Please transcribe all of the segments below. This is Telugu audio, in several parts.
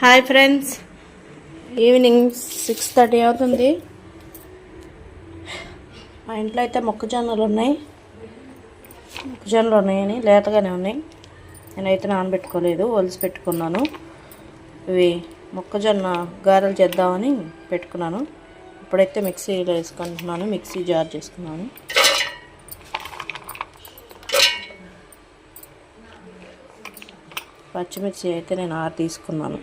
Hi friends. Evening six thirty అవుతుంది. మా ఇంట్లో అయితే మొక్కజొన్నలు ఉన్నాయి. మొక్కజొన్నలు ఉన్నాయని లేతగానే ఉన్నాయి. నేనైతే నానబెట్టుకోలేదు ఒలిసి పెట్టుకున్నాను. ఇవి మొక్కజొన్న గారెలు చేద్దామని పెట్టుకున్నాను. ఇప్పుడైతే మిక్సీలో వేసుకుంటున్నాను మిక్సీ జార్ చేసుకున్నాను. పచ్చిమిర్చి అయితే నేను ఆరు తీసుకున్నాను.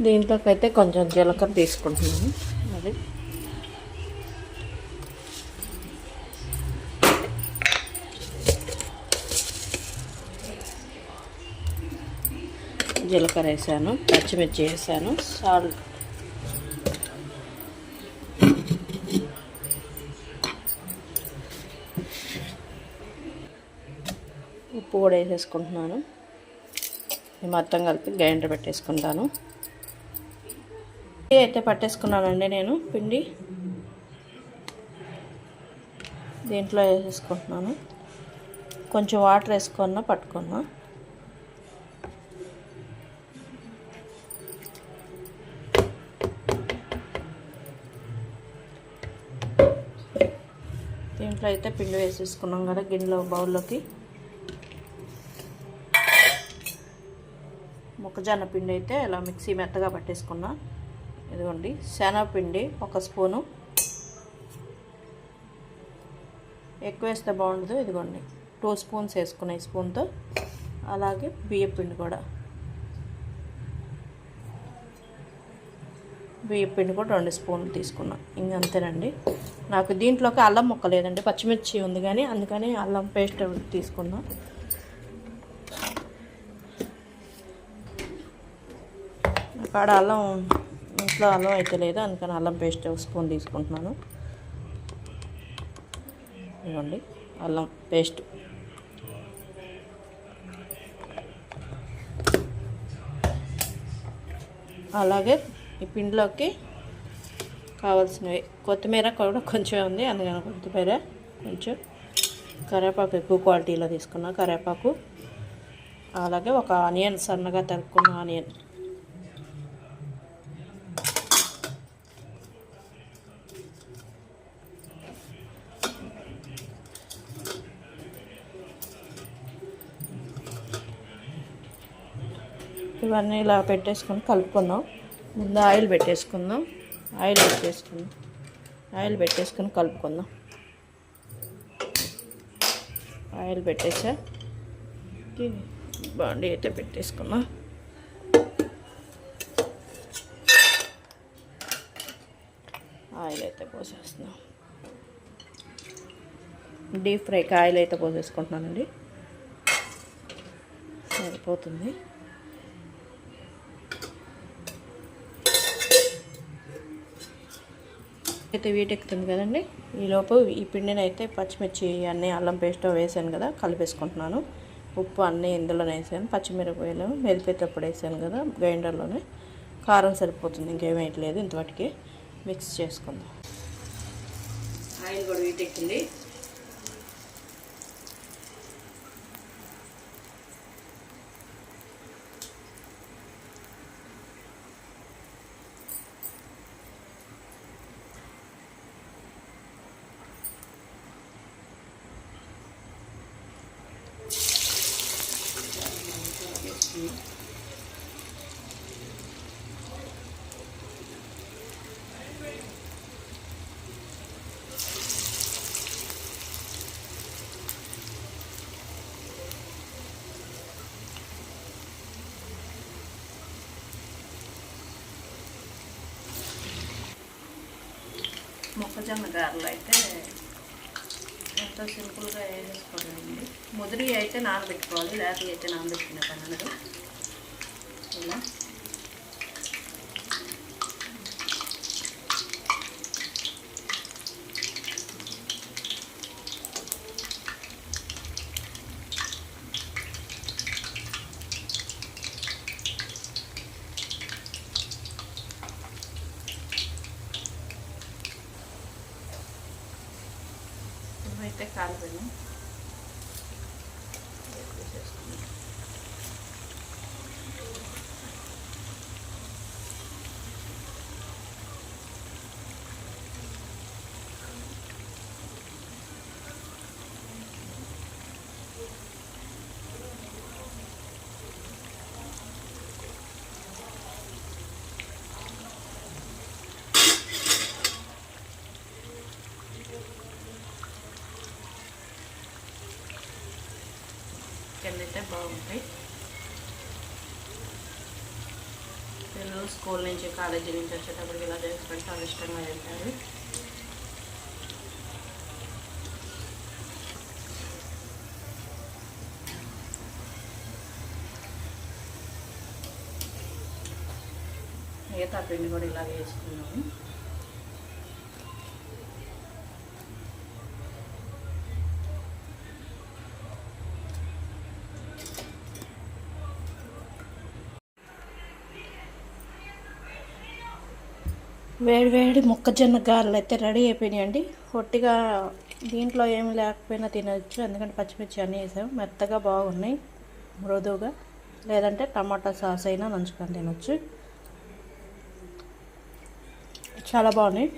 దీంట్లోకైతే కొంచెం జీలకర్ర తీసుకుంటున్నాను. అది. జీలకర్ర వేసాను పచ్చిమిర్చి వేసాను సాల్ట్. ఉప్పు కూడా వేసేసుకుంటున్నాను. మొత్తం కలిపి గ్రైండర్ పెట్టేసుకుంటాను. అయితే పట్టేసుకున్నానండి నేను పిండి. దీంట్లో వేసేసుకుంటున్నాను. కొంచెం వాటర్ వేసుకున్నా పట్టుకున్నా. దీంట్లో అయితే పిండి వేసేసుకున్నాం కదా గిన్నెలో బౌల్లోకి. మొక్కజొన్న పిండి అయితే ఇలా మిక్సీ మెత్తగా పట్టేసుకున్నా. ఇదిగోండి శనగపిండి ఒక స్పూను. ఎక్కువ వేస్తే బాగుండదు ఇదిగోండి టూ స్పూన్స్ వేసుకున్నాయి స్పూన్తో. అలాగే బియ్యపిండి కూడా. బియ్యపిండి కూడా రెండు స్పూన్లు తీసుకున్నాను ఇంక అంతేనండి. నాకు దీంట్లోకి అల్లం ముక్క లేదండి పచ్చిమిర్చి ఉంది కానీ అందుకని అల్లం పేస్ట్ తీసుకున్నా. కాడ అల్లం ఇంట్లో అల్లం అయితే లేదు అందుకని అల్లం పేస్ట్ ఒక స్పూన్ తీసుకుంటున్నాను. ఇవ్వండి అల్లం పేస్ట్. అలాగే ఈ పిండిలోకి కావాల్సినవి కొత్తిమీర కూడా కొంచెం ఉంది అందుకని కొత్తిమీర కొంచెం కరివేపాకు ఎక్కువ క్వాలిటీలో తీసుకున్నా కరివేపాకు. అలాగే ఒక ఆనియన్ సన్నగా తరుక్కున్న ఆనియన్. ఇవన్నీ ఇలా పెట్టేసుకొని కలుపుకుందాం. ముందు ఆయిల్ పెట్టేసుకుందాం. ఆయిల్ పెట్టేసుకుందాం ఆయిల్ పెట్టేసుకొని కలుపుకుందాం. ఆయిల్ పెట్టేసా? బాండీ అయితే పెట్టేసుకున్నా ఆయిల్ అయితే పోసేస్తున్నాం. డీప్ ఫ్రైకి ఆయిల్ అయితే పోసేసుకుంటున్నానండి. సరిపోతుంది. అయితే వీటెక్కుతుంది కదండి. ఈలోపు ఈ పిండిని అయితే పచ్చిమిర్చి అన్నీ అల్లం పేస్ట్ వేసాను కదా కలిపేసుకుంటున్నాను. ఉప్పు అన్నీ ఇందులోనే వేసాను. పచ్చిమిరపకాయలు మెలిపేటప్పుడు వేసాను కదా గ్రైండర్లోనే. కారం సరిపోతుంది ఇంకేం ఇంతవాటికి మిక్స్ చేసుకుందాం. ఆయిల్ కూడా వీటెక్కింది మొక్కజొన్న గారెలు అయితే ఎంతో సింపుల్గా వేసేసుకోవాలండి ముదిరి అయితే నానబెట్టుకోవాలి లేకపోతే అయితే నానబెట్టుకునే పని అనదు ఇలా అయితే కాలిపోయినాయి బాగుంటాయి. పిల్లలు స్కూల్ నుంచి కాలేజీ నుంచి వచ్చేటప్పటికి ఇలా చేసి చాలా ఇష్టంగా తింటారు మిగతా పిండి కూడా ఇలాగే వేసుకున్నాము వేడి వేడి మొక్కజొన్న గారెలు అయితే రెడీ అయిపోయినాయండి. ఒట్టిగా దీంట్లో ఏమి లేకపోయినా తినచ్చు. ఎందుకంటే పచ్చిమిర్చి అన్నీ వేసాం. మెత్తగా బాగున్నాయి. మృదువుగా. లేదంటే టమాటా సాస్ అయినా నంచుకొని తినొచ్చు. చాలా బాగున్నాయి.